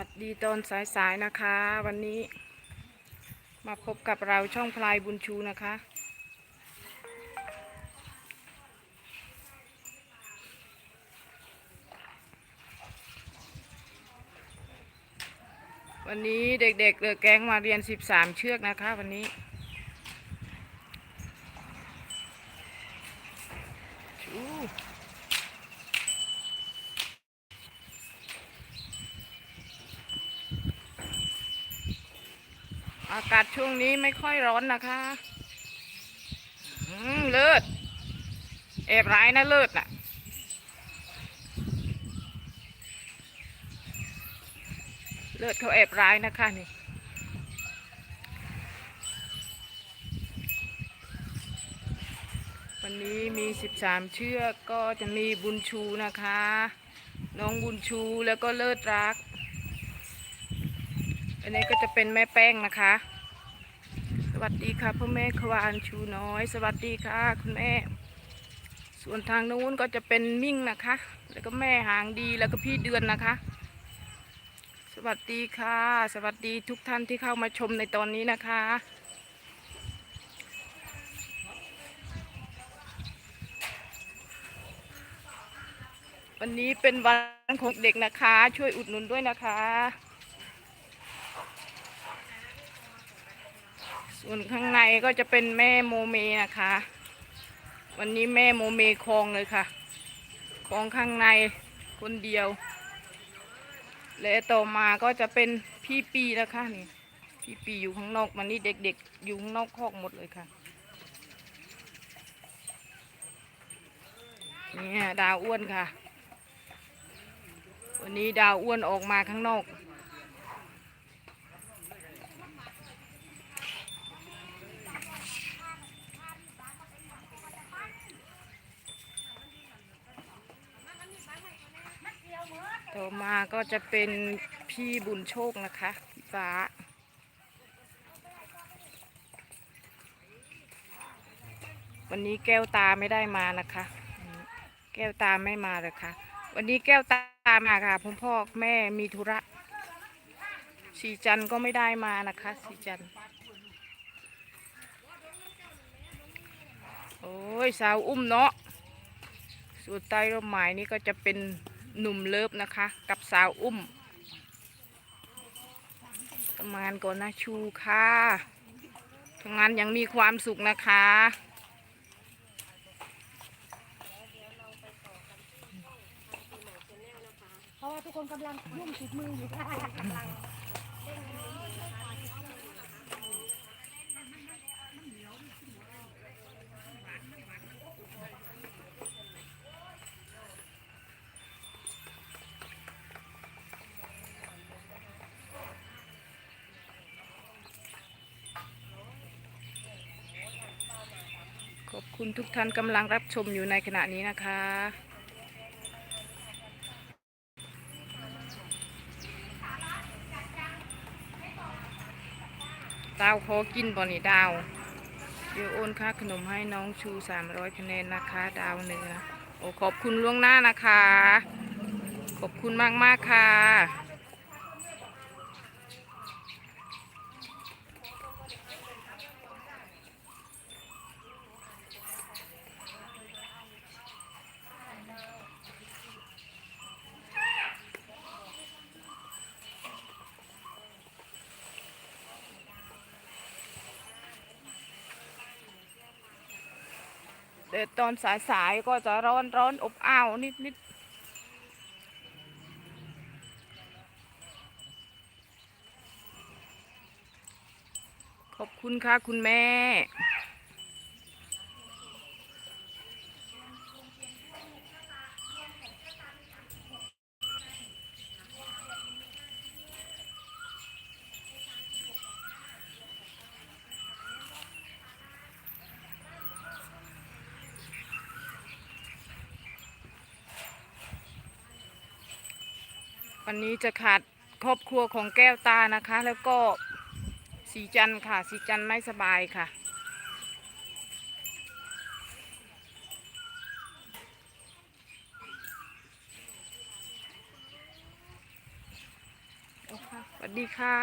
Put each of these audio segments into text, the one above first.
วัสดีตอนสายๆนะคะ วันนี้ มาพบกับเราช่องพลายบุญชูนะคะ วันนี้เด็กๆเดือแก๊งมาเรียน 13 เชือกนะคะวันนี้ชู อากาศช่วงนี้ไม่ค่อยร้อนนะคะเลิศแอบร้ายนะเลิศน่ะ เลือดเขาแอบร้ายนะคะนี่วันนี้มี13เชือกก็จะมีบุญชูนะคะ น้องบุญชูแล้วก็เลิศรัก อันนี้ก็จะเป็นแม่แป้งนะคะ สวัสดีค่ะพ่อแม่ควานชูน้อย สวัสดีค่ะคุณแม่ ส่วนทางนู้นก็จะเป็นมิ่งนะคะ แล้วก็แม่หางดีแล้วก็พี่เดือนนะคะ สวัสดีค่ะ สวัสดีทุกท่านที่เข้ามาชมในตอนนี้นะคะวันนี้เป็นวันของเด็กนะคะ ช่วยอุดหนุนด้วยนะคะ ส่วนข้างในก็จะเป็นแม่โมเมนะคะ วันนี้แม่โมเมคลองเลยค่ะคลองข้างในคนเดียว และต่อมาก็จะเป็นพี่ปีนะคะนี่พี่ปีอยู่ข้างนอกมันนี่เด็กๆ อยู่ข้างนอกคอกหมดเลยค่ะเนี่ยดาวอ้วนค่ะ วันนี้ดาวอ้วนออกมาข้างนอก ต่อมา ก็จะเป็นพี่บุญโชคนะคะฟ้า วันนี้แก้วตาไม่ได้มานะคะ แก้วตาไม่มาเลยค่ะ วันนี้แก้วตามาค่ะพ่อพ่อแม่มีธุระสีจันก็ไม่ได้มานะคะสีจันโอ้ยสาวอุ้มเนาะส่วนใต้ร่มไม้นี่ก็จะเป็น หนุ่มเลิฟนะคะ กับสาวอุ้มทำงานก่อนนะชูค่ะทำงานยังมีความสุขนะคะเพราะว่าทุกคนกำลังยุ่งติดมืออยู่ค่ะกำลัง คุณทุกท่านกำลังรับชมอยู่ในขณะนี้นะคะ ดาวขอกินบ่นี่ดาว เดี๋ยวโอนค่าขนมให้น้องชู300คะแนนนะคะ ดาวหนึ่งนะโอ้ขอบคุณล่วงหน้านะคะ ขอบคุณมากมากๆค่ะ แต่ตอนสายๆก็จะร้อนร้อนอบอ้าวนิดนิดขอบคุณค่ะ คุณแม่ วันนี้จะขาดครอบครัวของแก้วตานะคะ แล้วก็สีจันค่ะ สีจันไม่สบายค่ะโดีค่ะ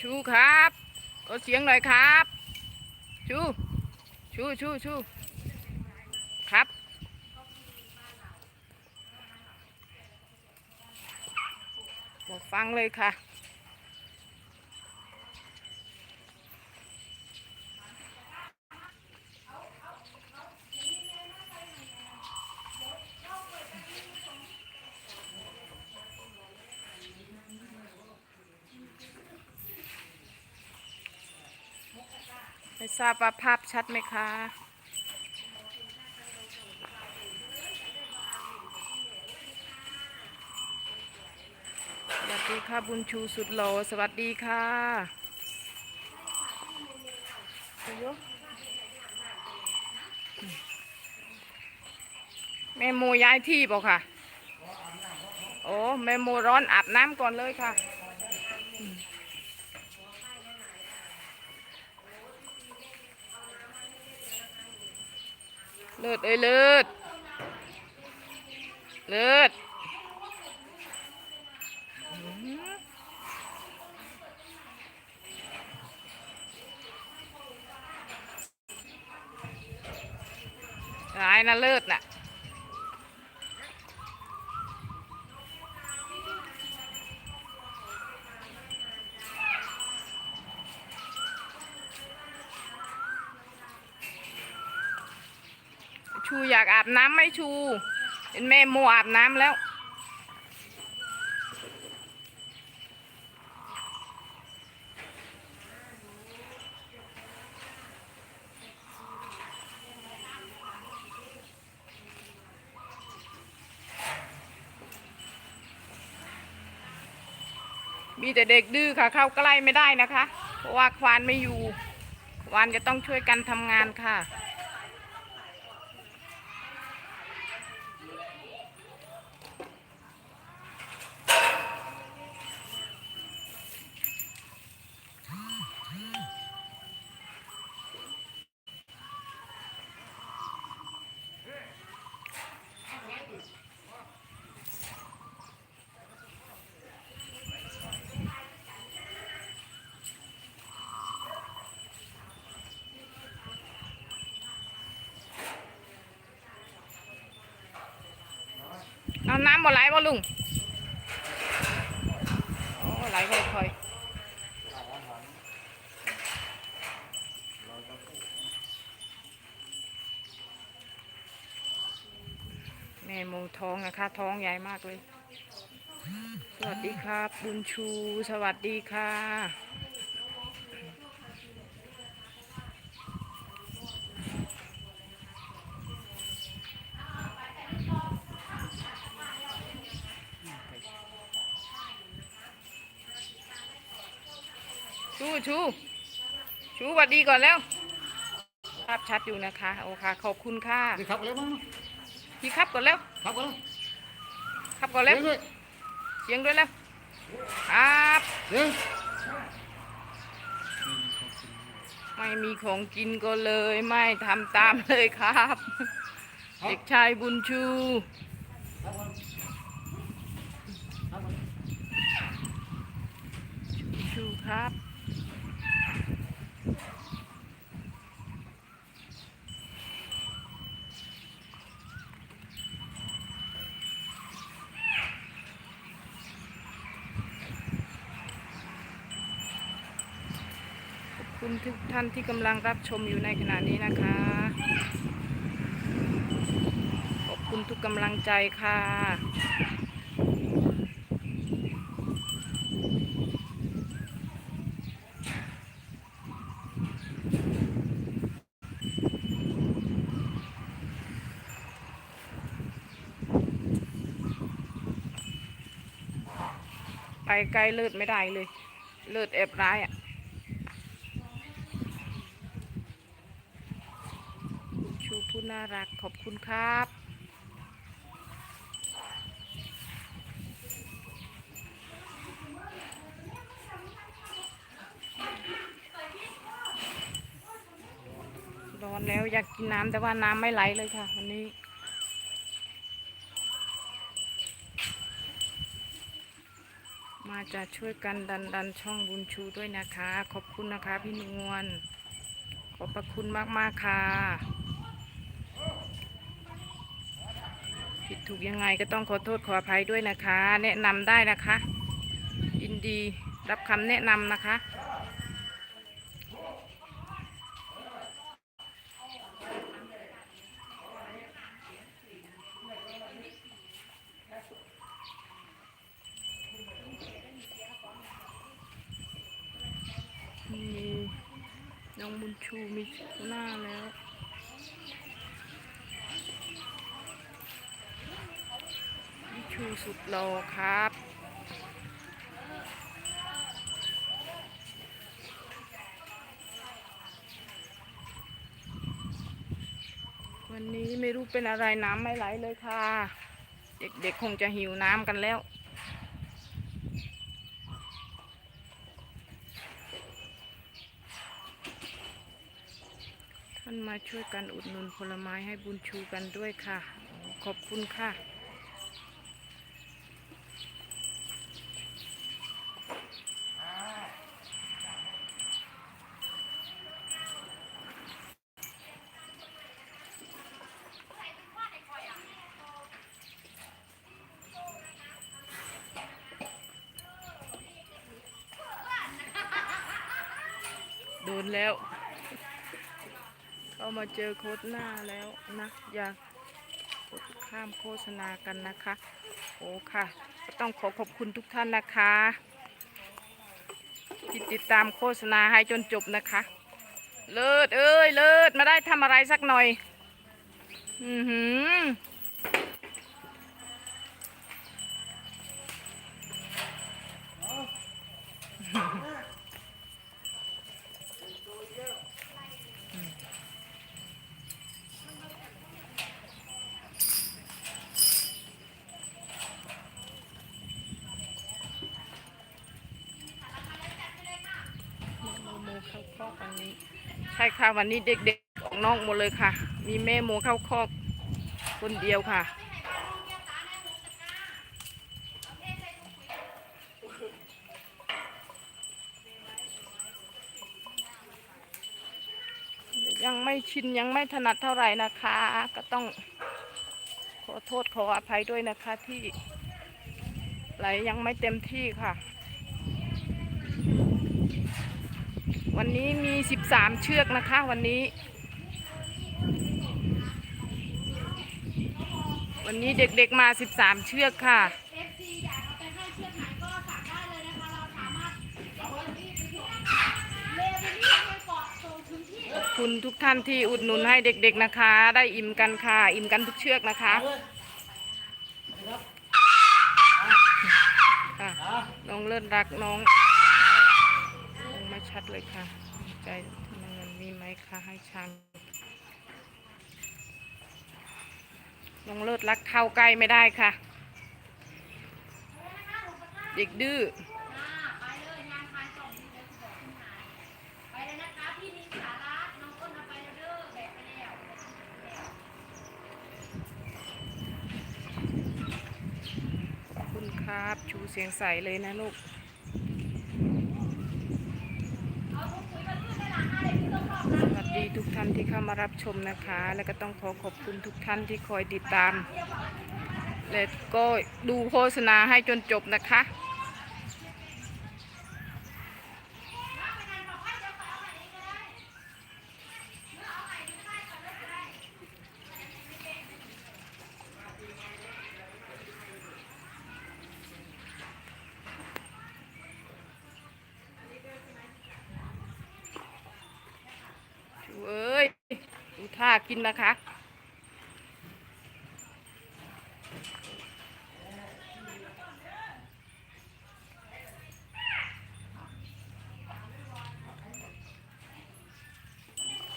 ชูครับ ก็เสียงหน่อยครับ ชู ชูชูชูครับ บอกฟังเลยค่ะ ไม่ทราบว่าภาพชัดไหมคะสวัสดีค่ะบุญชูสุดโหลสวัสดีค่ะแม่โมย้ายที่บอกค่ะ โอ้แม่โมร้อนอาบน้ำก่อนเลยค่ะ ลิศเอ้ยเลิศเลิศอื้อหือร้ายนะเลิศน่ะ ชูอยากอาบน้ำไหมชูเห็นแม่โมอาบน้ำแล้ว มีแต่เด็กดื้อค่ะ เข้าใกล้ไม่ได้นะคะ เพราะว่าควานไม่อยู่ ควานจะต้องช่วยกันทำงานค่ะ น้ำบ่ไหลบ่ลุงโอ้ไหลค่อยๆแม่มงท้องนะคะ ท้องใหญ่มากเลย สวัสดีครับ บุญชู สวัสดีค่ะ ชูชูชูสวัสดีก่อนแล้ว ภาพชัดอยู่นะคะ โอค่ะ ขอบคุณค่ะ đi khóc lấy มั้งพี่ครับก่อนแล้ว khóc đó ครับก่อนแล้ว lên rồi เสียงด้วยแล้วครับ lên ไม่มีของกินก็เลยไม่ทำตามเลยครับเด็กชายบุญชูชูครับ ขอบคุณทุกท่านที่กำลังรับชมอยู่ในขณะนี้นะคะ ขอบคุณทุกกำลังใจค่ะไปไกลเลิศไม่ได้เลย เลิศแอบร้ายอะ น่ารักขอบคุณครับร้อนแล้วอยากกินน้ำแต่ว่าน้ำไม่ไหลเลยค่ะวันนี้มาจะช่วยกันดันดันช่องบุญชูด้วยนะคะ ขอบคุณนะคะพี่นวลขอบพระคุณมาก ๆ ค่ะ ดถูกยังไงก็ต้องขอโทษขออภัยด้วยนะคะ แนะนำได้นะคะ ยินดีรับคำแนะนำนะคะ มีน้องบุญชูมีหน้าแล้วูสุดหล่อครับ วันนี้ไม่รู้เป็นอะไรน้ำไม่ไหลเลยค่ะ เด็กๆคงจะหิวน้ำกันแล้วท่านมาช่วยกันอุดหนุนผลไม้ให้บุญชูกันด้วยค่ะ ขอบคุณค่ะ แล้ว เข้ามาเจอโค้ดหน้าแล้วนะอย่ากดข้ามโฆษณากันนะคะ โอ้ค่ะ ต้องขอขอบคุณทุกท่านนะคะที่ติดตามโฆษณาให้จนจบนะคะ เลิศเอ้ยเลิศมาได้ทำอะไรสักหน่อย อือหือ โมโมเข้าค อกวันนี้ ใช่ค่ะวันนี้เด็กๆออกนอกหมดเลยค่ะ มีแม่โมเข้าคอกคนเดียวค่ะยังไม่ชินยังไม่ถนัดเท่าไหร่นะคะ ก็ต้องขอโทษขออภัยด้วยนะคะที่ไหลยังไม่เต็มที่ค่ะ วันนี้มี 13 เชือกนะคะวันนี้ วันนี้เด็กๆมา 13 เชือกค่ะ FC อยากเอาไปให้เชือกไหนก็สั่งได้เลยนะคะเราสามารถเอาไปที่ไปถึงเลเวลนี่ไปเกาะส่งถึงที่ขอบคุณทุกท่านที่อุดหนุนให้เด็กๆนะคะ ได้อิ่มกันค่ะ อิ่มกันทุกเชือกนะคะค่ะน้องเลิศรักน้องน้องไม่ ชัดเลยค่ะ ใจมันมีไหมคะให้ช่างลงเลิศรักเข้าใกล้ไม่ได้ค่ะ เด็กดื้อครับ ชูเสียงใสเลยนะลูก สวัสดีทุกท่านที่เข้ามารับชมนะคะ แล้วก็ต้องขอขอบคุณทุกท่านที่คอยติดตาม และก็ดูโฆษณาให้จนจบนะคะ ชูเอ้ย ดูท่ากินนะคะ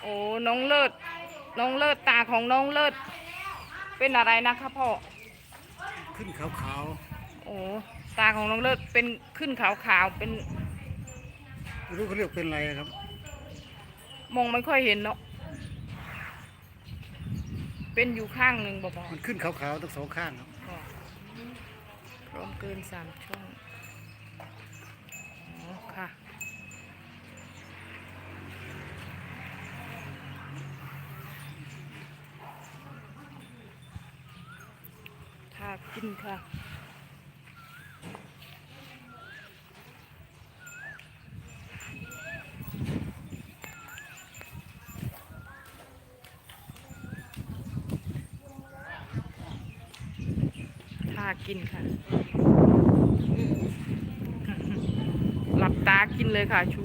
โอ้น้องเลิศ น้องเลิศตาของน้องเลิศ เป็นอะไรนะคะพ่อ ขึ้นขาวโอ้ตาของน้องเลิศเป็นขึ้นขาวๆ เป็นๆไม่รู้เขาเรียกเป็นอะไรครับ มองไม่ค่อยเห็นเนาะ เป็นอยู่ข้างหนึ่งบอกมันขึ้นขาวๆทั้งสองข้างครับพร้อมเกินสามช่องค่ะทากินค่ะ กินค่ะ หลับตากินเลยค่ะชู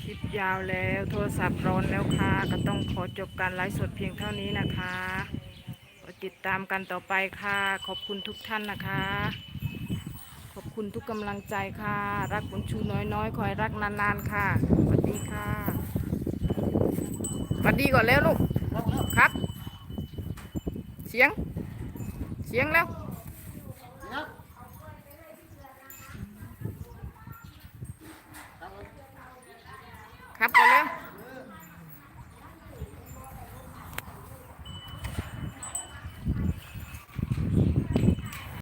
คลิปยาวแล้วโทรศัพท์ร้อนแล้วค่ะ ก็ต้องขอจบการไลฟ์สดเพียงเท่านี้นะคะติดตามกันต่อไปค่ะ ขอบคุณทุกท่านนะคะ คุณทุกกำลังใจค่ะ รักบุญชูน้อยๆ คอยรักนานๆค่ะ สวัสดีค่ะ สวัสดีก่อนแล้วลูก ครับ เสียง เสียงแล้ว ครับก่อนแล้ว